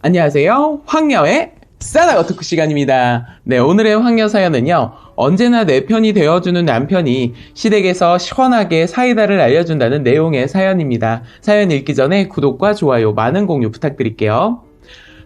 안녕하세요. 황녀의 싸다가 토크 시간입니다. 네, 오늘의 황녀 사연은요. 언제나 내 편이 되어주는 남편이 시댁에서 시원하게 사이다를 알려준다는 내용의 사연입니다. 사연 읽기 전에 구독과 좋아요, 많은 공유 부탁드릴게요.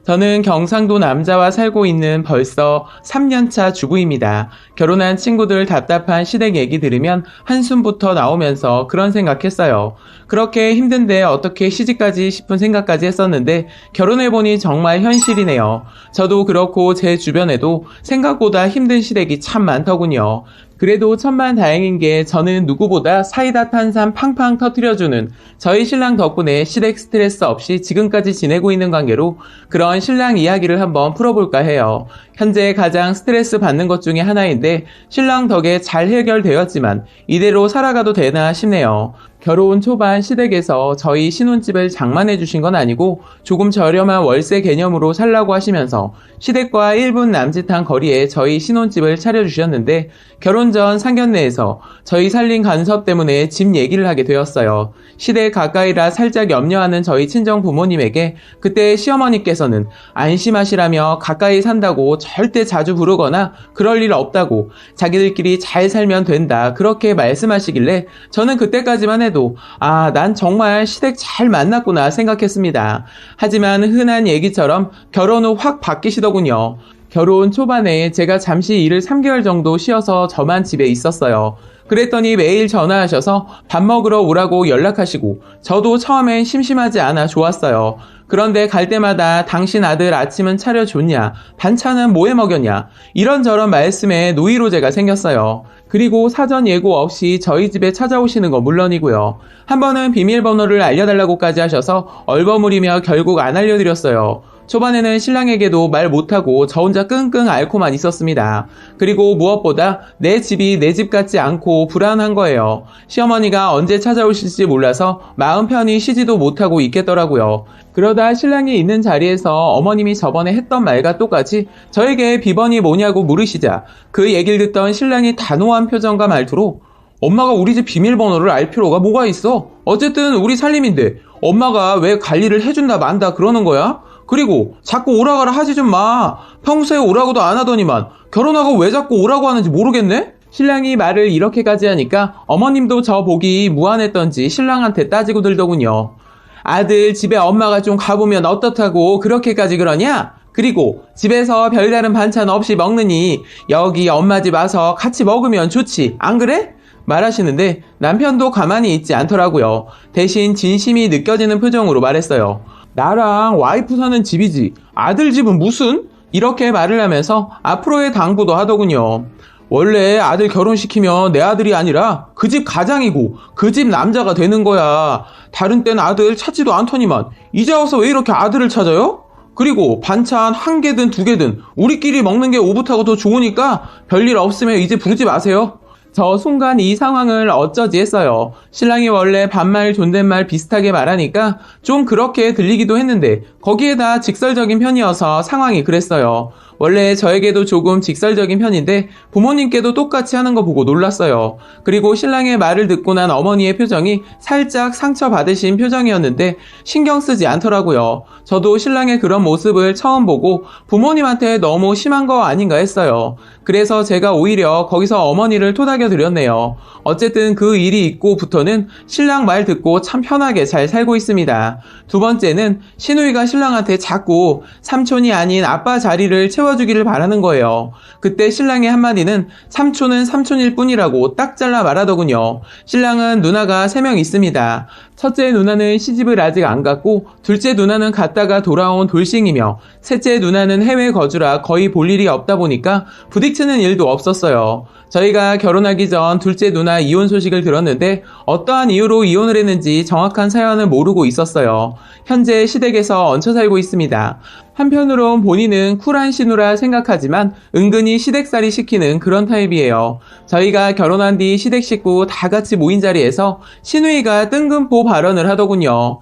저는 경상도 남자와 살고 있는 벌써 3년차 주부입니다. 결혼한 친구들 답답한 시댁 얘기 들으면 한숨부터 나오면서 그런 생각했어요. 그렇게 힘든데 어떻게 시집까지 싶은 생각까지 했었는데 결혼해보니 정말 현실이네요. 저도 그렇고 제 주변에도 생각보다 힘든 시댁이 참 많더군요. 그래도 천만 다행인 게 저는 누구보다 사이다 탄산 팡팡 터트려주는 저희 신랑 덕분에 시댁 스트레스 없이 지금까지 지내고 있는 관계로 그런 신랑 이야기를 한번 풀어볼까 해요. 현재 가장 스트레스 받는 것 중에 하나인데 신랑 덕에 잘 해결되었지만 이대로 살아가도 되나 싶네요. 결혼 초반 시댁에서 저희 신혼집을 장만해 주신 건 아니고 조금 저렴한 월세 개념으로 살라고 하시면서 시댁과 1분 남짓한 거리에 저희 신혼집을 차려주셨는데 결혼 전 상견례에서 저희 살림 간섭 때문에 집 얘기를 하게 되었어요. 시댁 가까이라 살짝 염려하는 저희 친정 부모님에게 그때 시어머니께서는 안심하시라며 가까이 산다고 절대 자주 부르거나 그럴 일 없다고 자기들끼리 잘 살면 된다 그렇게 말씀하시길래 저는 그때까지만 해도 아 난 정말 시댁 잘 만났구나 생각했습니다. 하지만 흔한 얘기처럼 결혼 후 확 바뀌시더군요. 결혼 초반에 제가 잠시 일을 3개월 정도 쉬어서 저만 집에 있었어요. 그랬더니 매일 전화하셔서 밥 먹으러 오라고 연락하시고 저도 처음엔 심심하지 않아 좋았어요. 그런데 갈 때마다 당신 아들 아침은 차려줬냐? 반찬은 뭐해 먹였냐? 이런저런 말씀에 노이로제가 생겼어요. 그리고 사전 예고 없이 저희 집에 찾아오시는 거 물론이고요. 한 번은 비밀번호를 알려달라고까지 하셔서 얼버무리며 결국 안 알려드렸어요. 초반에는 신랑에게도 말 못하고 저 혼자 끙끙 앓고만 있었습니다. 그리고 무엇보다 내 집이 내 집 같지 않고 불안한 거예요. 시어머니가 언제 찾아오실지 몰라서 마음 편히 쉬지도 못하고 있겠더라고요. 그러다 신랑이 있는 자리에서 어머님이 저번에 했던 말과 똑같이 저에게 비번이 뭐냐고 물으시자 그 얘기를 듣던 신랑이 단호한 표정과 말투로 엄마가 우리 집 비밀번호를 알 필요가 뭐가 있어? 어쨌든 우리 살림인데 엄마가 왜 관리를 해준다 만다 그러는 거야? 그리고 자꾸 오라가라 하지 좀 마. 평소에 오라고도 안 하더니만 결혼하고 왜 자꾸 오라고 하는지 모르겠네? 신랑이 말을 이렇게까지 하니까 어머님도 저 보기 무안했던지 신랑한테 따지고 들더군요. 아들 집에 엄마가 좀 가보면 어떻다고 그렇게까지 그러냐? 그리고 집에서 별다른 반찬 없이 먹느니 여기 엄마 집 와서 같이 먹으면 좋지. 안 그래? 말하시는데 남편도 가만히 있지 않더라고요. 대신 진심이 느껴지는 표정으로 말했어요. 나랑 와이프 사는 집이지. 아들 집은 무슨? 이렇게 말을 하면서 앞으로의 당부도 하더군요. 원래 아들 결혼시키면 내 아들이 아니라 그 집 가장이고 그 집 남자가 되는 거야. 다른 땐 아들 찾지도 않더니만 이제 와서 왜 이렇게 아들을 찾아요? 그리고 반찬 한 개든 두 개든 우리끼리 먹는 게 오붓하고 더 좋으니까 별일 없으면 이제 부르지 마세요. 저 순간 이 상황을 어쩌지 했어요. 신랑이 원래 반말 존댓말 비슷하게 말하니까 좀 그렇게 들리기도 했는데 거기에다 직설적인 편이어서 상황이 그랬어요. 원래 저에게도 조금 직설적인 편인데 부모님께도 똑같이 하는 거 보고 놀랐어요. 그리고 신랑의 말을 듣고 난 어머니의 표정이 살짝 상처받으신 표정이었는데 신경 쓰지 않더라고요. 저도 신랑의 그런 모습을 처음 보고 부모님한테 너무 심한 거 아닌가 했어요. 그래서 제가 오히려 거기서 어머니를 토닥여 드렸네요. 어쨌든 그 일이 있고부터는 신랑 말 듣고 참 편하게 잘 살고 있습니다. 두 번째는 신우이가 신랑한테 자꾸 삼촌이 아닌 아빠 자리를 채워주기를 바라는 거예요. 그때 신랑의 한마디는 삼촌은 삼촌일 뿐이라고 딱 잘라 말하더군요. 신랑은 누나가 3명 있습니다. 첫째 누나는 시집을 아직 안 갔고 둘째 누나는 갔다가 돌아온 돌싱이며 셋째 누나는 해외 거주라 거의 볼 일이 없다 보니까 부딪히는 일도 없었어요. 저희가 결혼하기 전 둘째 누나 이혼 소식을 들었는데 어떠한 이유로 이혼을 했는지 정확한 사연을 모르고 있었어요. 현재 시댁에서 얹혀 살고 있습니다. 한편으론 본인은 쿨한 신우라 생각하지만 은근히 시댁살이 시키는 그런 타입이에요. 저희가 결혼한 뒤 시댁 식구 다 같이 모인 자리에서 신우이가 뜬금포 발언을 하더군요.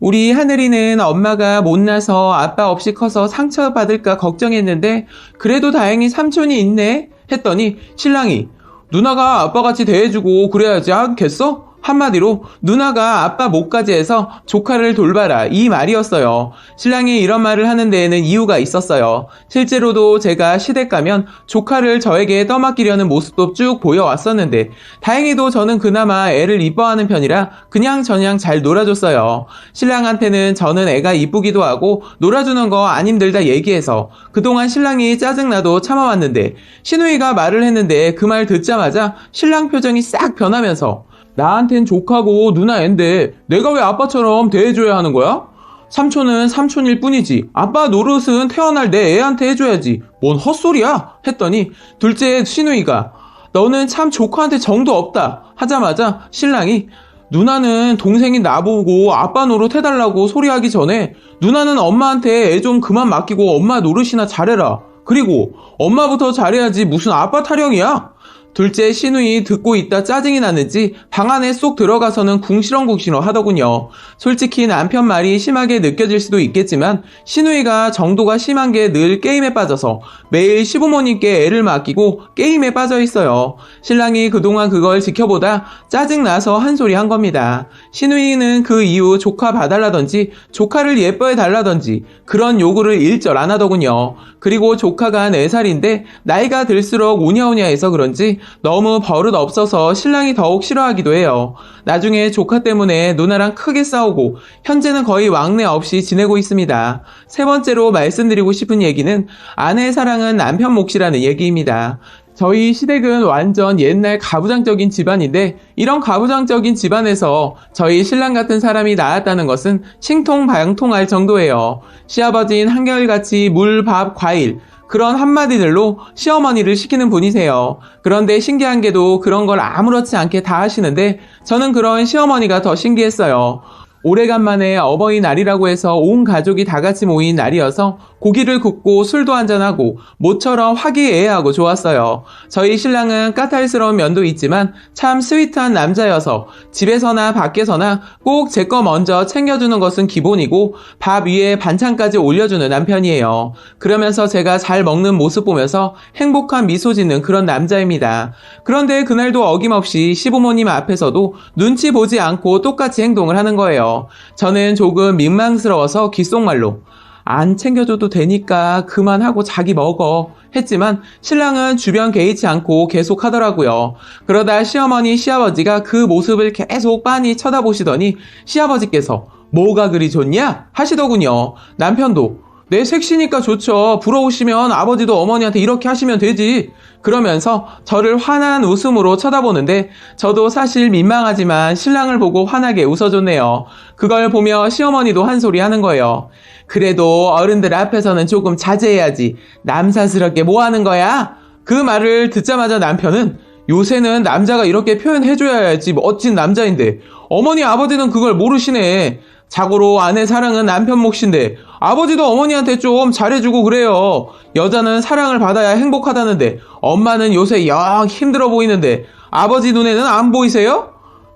우리 하늘이는 엄마가 못나서 아빠 없이 커서 상처받을까 걱정했는데 그래도 다행히 삼촌이 있네 했더니 신랑이 누나가 아빠같이 대해주고 그래야지 않겠어? 한마디로 누나가 아빠 목까지 해서 조카를 돌봐라 이 말이었어요. 신랑이 이런 말을 하는 데에는 이유가 있었어요. 실제로도 제가 시댁 가면 조카를 저에게 떠맡기려는 모습도 쭉 보여왔었는데 다행히도 저는 그나마 애를 이뻐하는 편이라 그냥 저냥 잘 놀아줬어요. 신랑한테는 저는 애가 이쁘기도 하고 놀아주는 거 안 힘들다 얘기해서 그동안 신랑이 짜증나도 참아왔는데 신우이가 말을 했는데 그 말 듣자마자 신랑 표정이 싹 변하면서 나한텐 조카고 누나 앤데 내가 왜 아빠처럼 대해줘야 하는 거야? 삼촌은 삼촌일 뿐이지. 아빠 노릇은 태어날 내 애한테 해줘야지. 뭔 헛소리야? 했더니 둘째 신우이가 너는 참 조카한테 정도 없다. 하자마자 신랑이 누나는 동생이 나보고 아빠 노릇 해달라고 소리하기 전에 누나는 엄마한테 애 좀 그만 맡기고 엄마 노릇이나 잘해라. 그리고 엄마부터 잘해야지 무슨 아빠 타령이야 둘째 신우이 듣고 있다 짜증이 나는지 방 안에 쏙 들어가서는 궁시렁궁시렁 하더군요. 솔직히 남편 말이 심하게 느껴질 수도 있겠지만 신우이가 정도가 심한 게 늘 게임에 빠져서 매일 시부모님께 애를 맡기고 게임에 빠져 있어요. 신랑이 그동안 그걸 지켜보다 짜증나서 한 소리 한 겁니다. 신우이는 그 이후 조카 봐달라던지 조카를 예뻐해 달라던지 그런 요구를 일절 안 하더군요. 그리고 조카가 4살인데 나이가 들수록 우냐우냐해서 그런지 너무 버릇 없어서 신랑이 더욱 싫어하기도 해요. 나중에 조카 때문에 누나랑 크게 싸우고 현재는 거의 왕래 없이 지내고 있습니다. 세 번째로 말씀드리고 싶은 얘기는 아내의 사랑은 남편 몫이라는 얘기입니다. 저희 시댁은 완전 옛날 가부장적인 집안인데 이런 가부장적인 집안에서 저희 신랑 같은 사람이 나왔다는 것은 신통방통할 정도예요. 시아버지는 한결같이 물, 밥, 과일 그런 한마디들로 시어머니를 시키는 분이세요. 그런데 신기한 게도 그런 걸 아무렇지 않게 다 하시는데 저는 그런 시어머니가 더 신기했어요. 오래간만에 어버이날이라고 해서 온 가족이 다 같이 모인 날이어서 고기를 굽고 술도 한잔하고 모처럼 화기애애하고 좋았어요. 저희 신랑은 까탈스러운 면도 있지만 참 스위트한 남자여서 집에서나 밖에서나 꼭 제 거 먼저 챙겨주는 것은 기본이고 밥 위에 반찬까지 올려주는 남편이에요. 그러면서 제가 잘 먹는 모습 보면서 행복한 미소 짓는 그런 남자입니다. 그런데 그날도 어김없이 시부모님 앞에서도 눈치 보지 않고 똑같이 행동을 하는 거예요. 저는 조금 민망스러워서 귓속말로 안 챙겨줘도 되니까 그만하고 자기 먹어. 했지만 신랑은 주변 개의치 않고 계속 하더라고요. 그러다 시어머니, 시아버지가 그 모습을 계속 빤히 쳐다보시더니 시아버지께서 뭐가 그리 좋냐? 하시더군요. 남편도 내 색시니까 좋죠. 부러우시면 아버지도 어머니한테 이렇게 하시면 되지. 그러면서 저를 환한 웃음으로 쳐다보는데 저도 사실 민망하지만 신랑을 보고 환하게 웃어줬네요. 그걸 보며 시어머니도 한 소리 하는 거예요. 그래도 어른들 앞에서는 조금 자제해야지. 남사스럽게 뭐 하는 거야? 그 말을 듣자마자 남편은 요새는 남자가 이렇게 표현해줘야지 멋진 남자인데 어머니 아버지는 그걸 모르시네. 자고로 아내 사랑은 남편 몫인데 아버지도 어머니한테 좀 잘해주고 그래요. 여자는 사랑을 받아야 행복하다는데 엄마는 요새 영 힘들어 보이는데 아버지 눈에는 안 보이세요?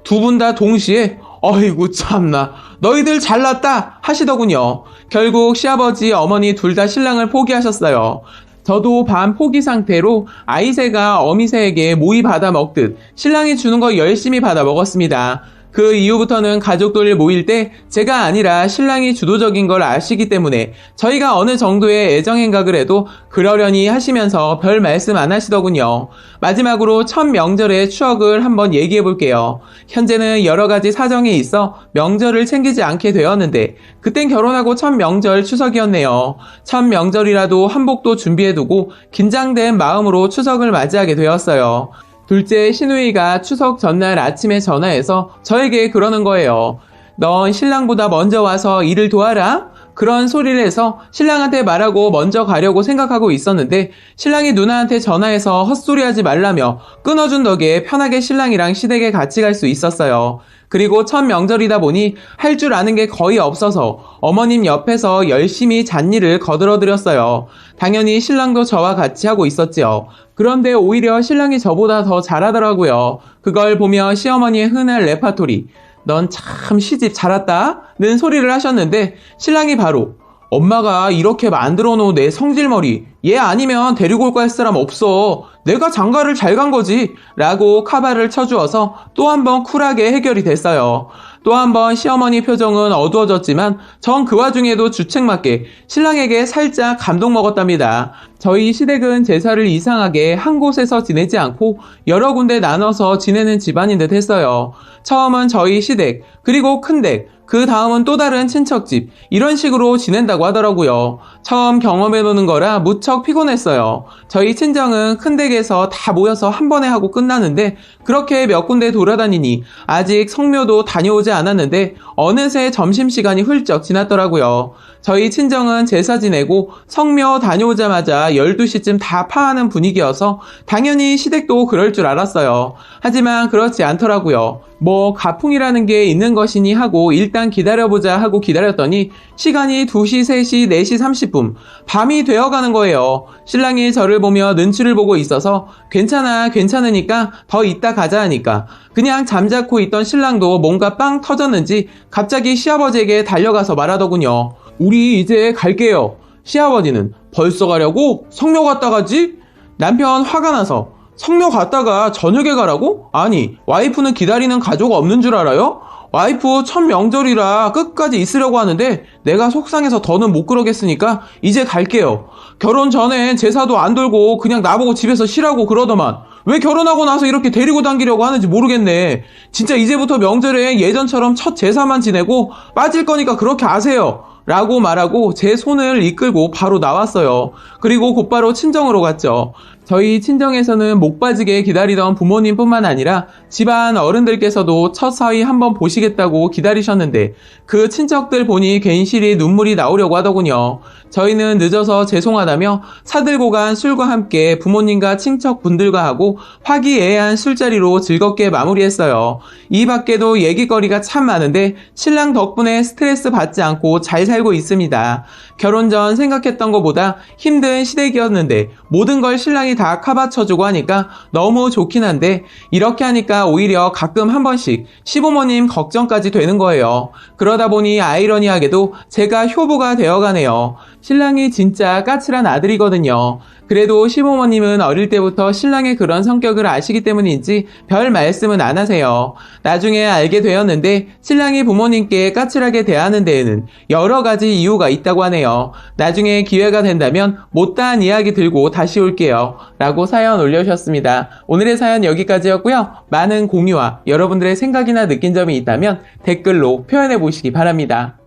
두 분 다 동시에 어이구 참나 너희들 잘났다 하시더군요. 결국 시아버지 어머니 둘 다 신랑을 포기하셨어요. 저도 반 포기 상태로 아이새가 어미새에게 모이 받아 먹듯 신랑이 주는 거 열심히 받아 먹었습니다. 그 이후부터는 가족들 모일 때 제가 아니라 신랑이 주도적인 걸 아시기 때문에 저희가 어느 정도의 애정 행각을 해도 그러려니 하시면서 별 말씀 안 하시더군요. 마지막으로 첫 명절의 추억을 한번 얘기해 볼게요. 현재는 여러 가지 사정이 있어 명절을 챙기지 않게 되었는데 그땐 결혼하고 첫 명절 추석이었네요. 첫 명절이라도 한복도 준비해두고 긴장된 마음으로 추석을 맞이하게 되었어요. 둘째 신우이가 추석 전날 아침에 전화해서 저에게 그러는 거예요. 넌 신랑보다 먼저 와서 일을 도와라? 그런 소리를 해서 신랑한테 말하고 먼저 가려고 생각하고 있었는데 신랑이 누나한테 전화해서 헛소리하지 말라며 끊어준 덕에 편하게 신랑이랑 시댁에 같이 갈 수 있었어요. 그리고 첫 명절이다 보니 할 줄 아는 게 거의 없어서 어머님 옆에서 열심히 잔일을 거들어 드렸어요. 당연히 신랑도 저와 같이 하고 있었지요. 그런데 오히려 신랑이 저보다 더 잘하더라고요. 그걸 보며 시어머니의 흔한 레파토리. 넌 참 시집 잘 왔다? 는 소리를 하셨는데 신랑이 바로 엄마가 이렇게 만들어 놓은 내 성질머리, 얘 아니면 데리고 올 거 할 사람 없어. 내가 장가를 잘 간 거지. 라고 카바를 쳐주어서 또 한 번 쿨하게 해결이 됐어요. 또 한 번 시어머니 표정은 어두워졌지만 전 그 와중에도 주책맞게 신랑에게 살짝 감동 먹었답니다. 저희 시댁은 제사를 이상하게 한 곳에서 지내지 않고 여러 군데 나눠서 지내는 집안인 듯 했어요. 처음은 저희 시댁, 그리고 큰댁, 그 다음은 또 다른 친척집, 이런 식으로 지낸다고 하더라고요. 처음 경험해보는 거라 무척 피곤했어요. 저희 친정은 큰 댁에서 다 모여서 한 번에 하고 끝나는데, 그렇게 몇 군데 돌아다니니, 아직 성묘도 다녀오지 않았는데, 어느새 점심시간이 훌쩍 지났더라고요. 저희 친정은 제사 지내고 성묘 다녀오자마자 12시쯤 다 파하는 분위기여서 당연히 시댁도 그럴 줄 알았어요. 하지만 그렇지 않더라고요. 뭐 가풍이라는 게 있는 것이니 하고 일단 기다려보자 하고 기다렸더니 시간이 2시, 3시, 4시 30분 밤이 되어가는 거예요. 신랑이 저를 보며 눈치를 보고 있어서 괜찮아 괜찮으니까 더 이따 가자 하니까 그냥 잠자코 있던 신랑도 뭔가 빵 터졌는지 갑자기 시아버지에게 달려가서 말하더군요. 우리 이제 갈게요. 시아버지는 벌써 가려고? 성묘 갔다 가지? 남편 화가 나서 성묘 갔다가 저녁에 가라고? 아니, 와이프는 기다리는 가족 없는 줄 알아요? 와이프 첫 명절이라 끝까지 있으려고 하는데 내가 속상해서 더는 못 그러겠으니까 이제 갈게요. 결혼 전엔 제사도 안 돌고 그냥 나보고 집에서 쉬라고 그러더만 왜 결혼하고 나서 이렇게 데리고 당기려고 하는지 모르겠네. 진짜 이제부터 명절에 예전처럼 첫 제사만 지내고 빠질 거니까 그렇게 아세요. 라고 말하고 제 손을 이끌고 바로 나왔어요. 그리고 곧바로 친정으로 갔죠. 저희 친정에서는 목 빠지게 기다리던 부모님뿐만 아니라 집안 어른들께서도 첫 사위 한번 보시겠다고 기다리셨는데 그 친척들 보니 괜시리 눈물이 나오려고 하더군요. 저희는 늦어서 죄송하다며 사들고 간 술과 함께 부모님과 친척분들과 하고 화기애애한 술자리로 즐겁게 마무리했어요. 이 밖에도 얘기거리가 참 많은데 신랑 덕분에 스트레스 받지 않고 잘 살고 있습니다. 결혼 전 생각했던 것보다 힘든 시댁이었는데 모든 걸 신랑이 다 카바쳐주고 하니까 너무 좋긴 한데 이렇게 하니까 오히려 가끔 한 번씩 시부모님 걱정까지 되는 거예요. 그러다 보니 아이러니하게도 제가 효부가 되어가네요. 신랑이 진짜 까칠한 아들이거든요. 그래도 시부모님은 어릴 때부터 신랑의 그런 성격을 아시기 때문인지 별 말씀은 안 하세요. 나중에 알게 되었는데 신랑이 부모님께 까칠하게 대하는 데에는 여러 가지 이유가 있다고 하네요. 나중에 기회가 된다면 못다한 이야기 들고 다시 올게요. 라고 사연 올려주셨습니다. 오늘의 사연 여기까지였고요. 많은 공유와 여러분들의 생각이나 느낀 점이 있다면 댓글로 표현해 보시기 바랍니다.